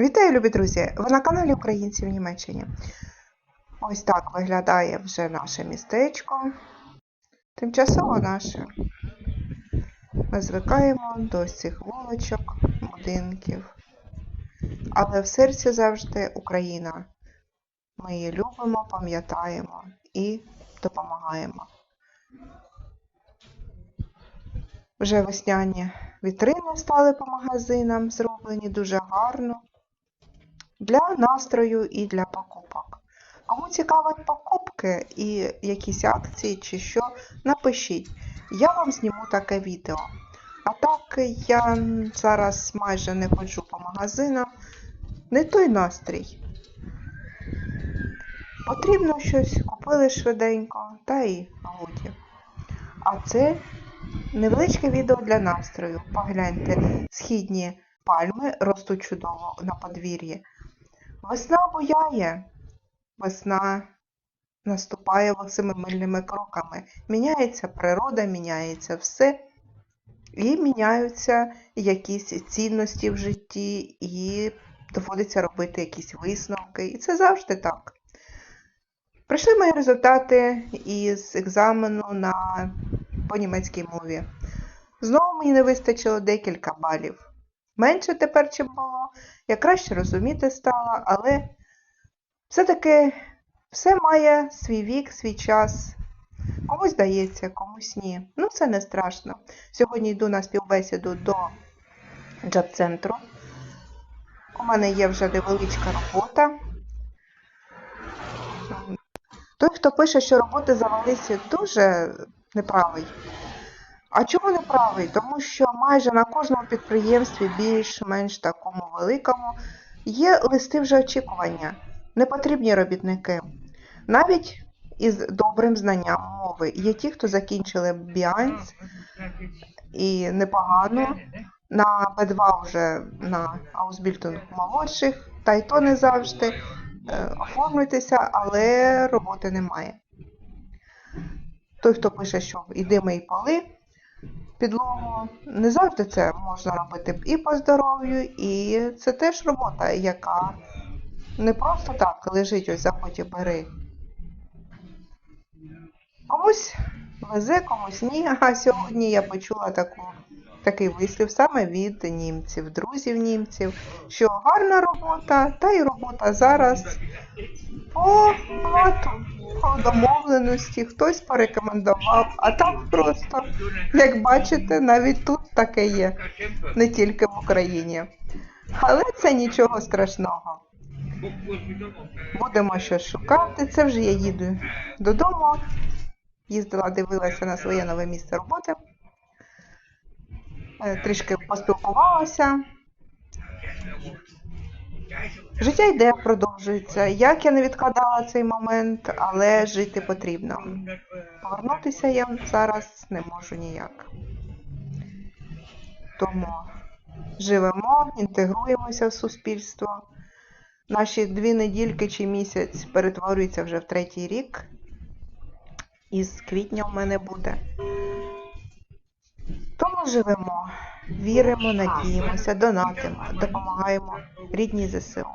Вітаю, любі друзі! Ви на каналі Українці в Німеччині. Ось так виглядає вже наше містечко. Тимчасово наше. Ми звикаємо до цих вуличок, будинків. Але в серці завжди Україна. Ми її любимо, пам'ятаємо і допомагаємо. Вже весняні вітрини стали по магазинам, зроблені дуже гарно для настрою і для покупок. Кому цікаві покупки і якісь акції чи що, напишіть. Я вам зніму таке відео. А так я зараз майже не ходжу по магазинам. Не той настрій. Потрібно щось, купили швиденько, та і годі. А це невеличке відео для настрою. Погляньте, східні пальми ростуть чудово на подвір'ї. Весна бояє, весна наступає семимильними кроками. Міняється природа, міняється все. І міняються якісь цінності в житті, і доводиться робити якісь висновки. І це завжди так. Прийшли мої результати із екзамену на по німецькій мові. Знову мені не вистачило декілька балів. Менше тепер, чим було, я краще розуміти стала, але все-таки все має свій вік, свій час. Комусь дається, комусь ні. Ну, це не страшно. Сьогодні йду на співбесіду до джоб-центру. У мене є вже невеличка робота. Той, хто пише, що роботи завалися, дуже неправий. А чому неправий? Тому що майже на кожному підприємстві, більш-менш такому великому, є листи вже очікування. Не потрібні робітники. Навіть із добрим знанням мови. Є ті, хто закінчили Біанс і непогано. На Б2 вже на Аусбільтон молодших, та й то не завжди. Е, Оформлюйтеся, але роботи немає. Той, хто пише, що іди мий поли, підлогу, не завжди це можна робити і по здоров'ю, і це теж робота, яка не просто так лежить, ось заходь і бери. Комусь везе, комусь ні. А сьогодні я почула таку, такий вислів саме від німців, друзів німців, що гарна робота, та й робота зараз по плату, домовленості, хтось порекомендував, а так просто, як бачите, навіть тут таке є, не тільки в Україні. Але це нічого страшного. Будемо щось шукати. Це вже я їду додому. Їздила, дивилася на своє нове місце роботи. Е, Трішки поспілкувалася. Життя йде, продовжується. Як я не відкладала цей момент, але жити потрібно. Повернутися я зараз не можу ніяк. Тому живемо, інтегруємося в суспільство. Наші дві недільки чи місяць перетворюються вже в третій рік. І з квітня в мене буде. Тому живемо, віримо, надіємося, донатимо, допомагаємо рідній ЗСУ.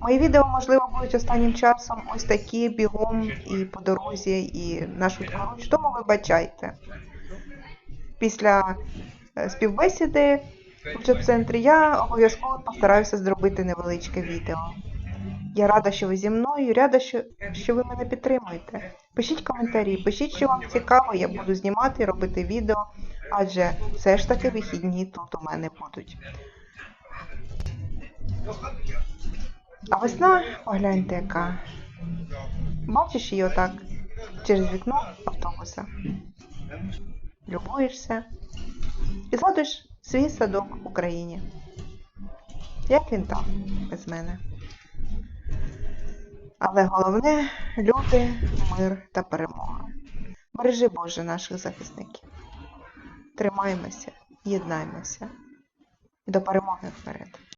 Мої відео, можливо, будуть останнім часом ось такі бігом і по дорозі, і на швидкоруч, тому вибачайте. Після е, співбесіди в джоб-центрі я обов'язково постараюся зробити невеличке відео. Я рада, що ви зі мною, рада, що, що ви мене підтримуєте. Пишіть коментарі, пишіть, що вам цікаво, я буду знімати робити відео, адже все ж таки вихідні тут у мене будуть. А весна, погляньте, яка. Бачиш її отак через вікно автобуса. Любуєшся і згадуєш свій садок в Україні. Як він там без мене? Але головне люди, мир та перемога. Бережи Боже наших захисників. Тримаймося, єднаймося до перемоги вперед.